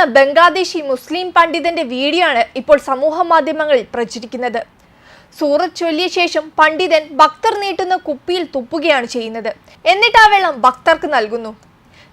തുപ്പുന്ന ബംഗ്ലാദേശി മുസ്ലിം പണ്ഡിതന്റെ video ആണ് ഇപ്പോൾ സമൂഹ മാധ്യമങ്ങളിൽ പ്രചരിക്കുന്നത്. സൂറത്ത് ചൊല്ലിയ ശേഷം പണ്ഡിതൻ ഭക്തർ നീട്ടുന്ന കുപ്പിയിൽ തുപ്പുകയാണ് ചെയ്യുന്നത്. എന്നിട്ട് ആ വെള്ളം ഭക്തർക്ക് നൽകുന്നു.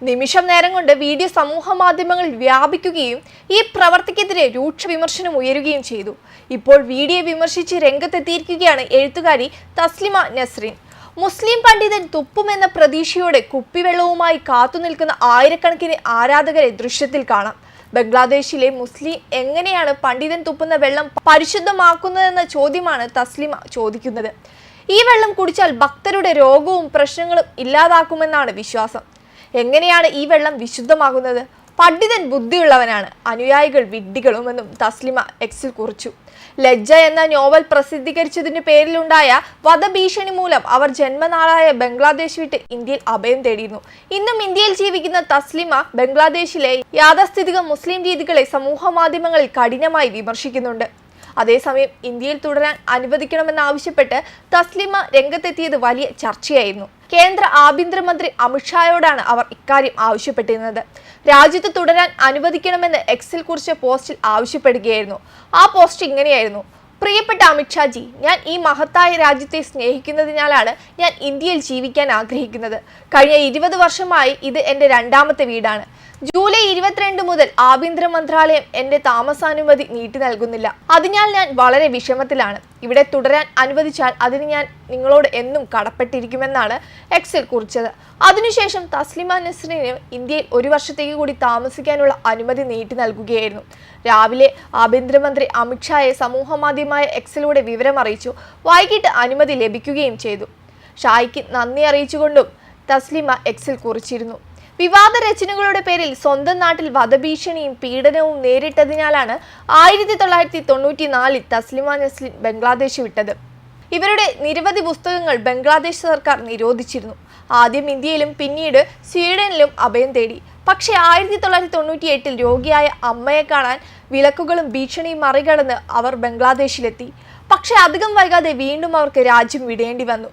നിമിഷം നേരം കൊണ്ട് വീഡിയോ സമൂഹ മാധ്യമങ്ങളിൽ വ്യാപിക്കുകയും ഈ പ്രവർത്തിക്കെതിരെ രൂക്ഷ വിമർശനം ഉയരുകയും ചെയ്തു. ഇപ്പോൾ വീഡിയോ വിമർശിച്ച് രംഗത്തെത്തിയിരിക്കുകയാണ് എഴുത്തുകാരി തസ്ലിമ നസ്രീൻ. മുസ്ലിം പണ്ഡിതൻ തുപ്പുമെന്ന പ്രതീക്ഷയോടെ കുപ്പിവെള്ളവുമായി കാത്തുനിൽക്കുന്ന ആയിരക്കണക്കിന് ആരാധകരെ ദൃശ്യത്തിൽ കാണാം. ബംഗ്ലാദേശിലെ മുസ്ലിം എങ്ങനെയാണ് പണ്ഡിതൻ തുപ്പുന്ന വെള്ളം പരിശുദ്ധമാക്കുന്നതെന്ന ചോദ്യമാണ് തസ്ലിമ ചോദിക്കുന്നത്. ഈ വെള്ളം കുടിച്ചാൽ ഭക്തരുടെ രോഗവും പ്രശ്നങ്ങളും ഇല്ലാതാക്കുമെന്നാണ് വിശ്വാസം. എങ്ങനെയാണ് ഈ വെള്ളം വിശുദ്ധമാകുന്നത്? പണ്ഡിതൻ ബുദ്ധിയുള്ളവനാണ്. അനുയായികൾ വിഡ്ഢികളുമെന്നും തസ്ലിമ എക്സിൽ കുറിച്ചു. ലജ്ജ എന്ന നോവൽ പ്രസിദ്ധീകരിച്ചതിന്റെ പേരിലുണ്ടായ വധഭീഷണി മൂലം അവർ ജന്മനാളായ ബംഗ്ലാദേശ് വിട്ട് ഇന്ത്യയിൽ അഭയം തേടിയിരുന്നു. ഇന്നും ഇന്ത്യയിൽ ജീവിക്കുന്ന തസ്ലിമ ബംഗ്ലാദേശിലെ യാഥാസ്ഥിതിക മുസ്ലിം രീതികളെ സമൂഹ മാധ്യമങ്ങളിൽ കഠിനമായി വിമർശിക്കുന്നുണ്ട്. അതേസമയം ഇന്ത്യയിൽ തുടരാൻ അനുവദിക്കണമെന്നാവശ്യപ്പെട്ട് തസ്ലിമ രംഗത്തെത്തിയത് വലിയ ചർച്ചയായിരുന്നു. കേന്ദ്ര ആഭ്യന്തരമന്ത്രി അമിത്ഷായോടാണ് അവർ ഇക്കാര്യം ആവശ്യപ്പെട്ടിരുന്നത്. രാജ്യത്ത് തുടരാൻ അനുവദിക്കണമെന്ന് എക്സിൽ കുറിച്ച പോസ്റ്റിൽ ആവശ്യപ്പെടുകയായിരുന്നു. ആ പോസ്റ്റ് ഇങ്ങനെയായിരുന്നു. പ്രിയപ്പെട്ട അമിത്ഷാജി ഞാൻ ഈ മഹത്തായ രാജ്യത്തെ സ്നേഹിക്കുന്നതിനാലാണ് ഞാൻ ഇന്ത്യയിൽ ജീവിക്കാൻ ആഗ്രഹിക്കുന്നത്. കഴിഞ്ഞ ഇരുപത് വർഷമായി ഇത് എന്റെ രണ്ടാമത്തെ വീടാണ്. ജൂലൈ ഇരുപത്തിരണ്ട് മുതൽ ആഭ്യന്തര മന്ത്രാലയം എന്റെ താമസാനുമതി നീട്ടി നൽകുന്നില്ല. അതിനാൽ ഞാൻ വളരെ വിഷമത്തിലാണ്. ഇവിടെ തുടരാൻ അനുവദിച്ചാൽ അതിന് ഞാൻ നിങ്ങളോട് എന്നും കടപ്പെട്ടിരിക്കുമെന്നാണ് എക്സിൽ കുറിച്ചത്. അതിനുശേഷം തസ്ലിമ നസ്രിന് ഇന്ത്യയിൽ ഒരു വർഷത്തേക്ക് കൂടി താമസിക്കാനുള്ള അനുമതി നീട്ടി നൽകുകയായിരുന്നു. രാവിലെ ആഭ്യന്തരമന്ത്രി അമിത്ഷായെ സമൂഹമാധ്യമമായ എക്സിലൂടെ വിവരം അറിയിച്ചു. വൈകിട്ട് അനുമതി ലഭിക്കുകയും ചെയ്തു. ഷായ്ക്ക് നന്ദി അറിയിച്ചുകൊണ്ടും തസ്ലിമ എക്സിൽ കുറിച്ചിരുന്നു. വിവാദ രചനകളുടെ പേരിൽ സ്വന്തം നാട്ടിൽ വധഭീഷണിയും പീഡനവും നേരിട്ടതിനാലാണ് ആയിരത്തി തൊള്ളായിരത്തി തൊണ്ണൂറ്റി നാലിൽ തസ്ലിമ നസ്ലിൻ ബംഗ്ലാദേശ് വിട്ടത്. ഇവരുടെ നിരവധി പുസ്തകങ്ങൾ ബംഗ്ലാദേശ് സർക്കാർ നിരോധിച്ചിരുന്നു. ആദ്യം ഇന്ത്യയിലും പിന്നീട് സ്വീഡനിലും അഭയം തേടി. പക്ഷേ ആയിരത്തി തൊള്ളായിരത്തി തൊണ്ണൂറ്റി എട്ടിൽ രോഗിയായ അമ്മയെ കാണാൻ വിലക്കുകളും ഭീഷണിയും മറികടന്ന് അവർ ബംഗ്ലാദേശിലെത്തി. പക്ഷേ അധികം വൈകാതെ വീണ്ടും അവർക്ക് രാജ്യം വിടേണ്ടി വന്നു.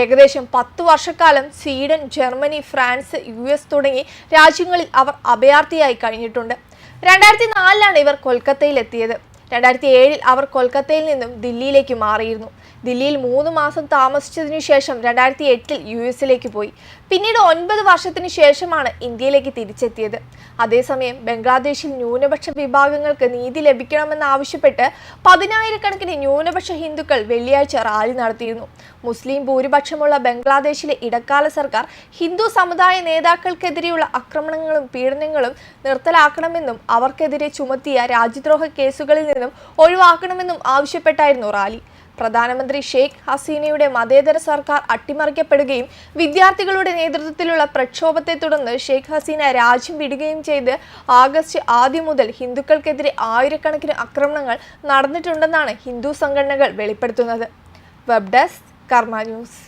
ഏകദേശം പത്ത് വർഷക്കാലം Sweden Germany France U S തുടങ്ങി രാജ്യങ്ങളിൽ അവർ അഭയാർത്ഥിയായി കഴിഞ്ഞിട്ടുണ്ട്. രണ്ടായിരത്തി നാലിലാണ് ഇവർ കൊൽക്കത്തയിൽ എത്തിയത് രണ്ടായിരത്തി ഏഴിൽ അവർ കൊൽക്കത്തയിൽ നിന്നും ദില്ലിയിലേക്ക് മാറിയിരുന്നു. ദില്ലിയിൽ മൂന്ന് മാസം താമസിച്ചതിനു ശേഷം രണ്ടായിരത്തി എട്ടിൽ യു എസിലേക്ക് പോയി. പിന്നീട് ഒൻപത് വർഷത്തിന് ശേഷമാണ് ഇന്ത്യയിലേക്ക് തിരിച്ചെത്തിയത്. അതേസമയം ബംഗ്ലാദേശിൽ ന്യൂനപക്ഷ വിഭാഗങ്ങൾക്ക് നീതി ലഭിക്കണമെന്നാവശ്യപ്പെട്ട് പതിനായിരക്കണക്കിന് ന്യൂനപക്ഷ ഹിന്ദുക്കൾ വെള്ളിയാഴ്ച റാലി നടത്തിയിരുന്നു. മുസ്ലിം ഭൂരിപക്ഷമുള്ള ബംഗ്ലാദേശിലെ ഇടക്കാല സർക്കാർ ഹിന്ദു സമുദായ നേതാക്കൾക്കെതിരെയുള്ള ആക്രമണങ്ങളും പീഡനങ്ങളും നിർത്തലാക്കണമെന്നും അവർക്കെതിരെ ചുമത്തിയ രാജ്യദ്രോഹ കേസുകളിൽ നിന്നും ഒഴിവാക്കണമെന്നും ആവശ്യപ്പെട്ടായിരുന്നു റാലി. പ്രധാനമന്ത്രി ഷെയ്ഖ് ഹസീനയുടെ മതേതര സർക്കാർ അട്ടിമറിക്കപ്പെടുകയും വിദ്യാർത്ഥികളുടെ നേതൃത്വത്തിലുള്ള പ്രക്ഷോഭത്തെ തുടർന്ന് ഷെയ്ഖ് ഹസീന രാജ്യം വിടുകയും ചെയ്ത് ആഗസ്റ്റ് ആദ്യം മുതൽ ഹിന്ദുക്കൾക്കെതിരെ ആയിരക്കണക്കിന് ആക്രമണങ്ങൾ നടന്നിട്ടുണ്ടെന്നാണ് ഹിന്ദു സംഘടനകൾ വെളിപ്പെടുത്തുന്നത്. Web desk Karma news.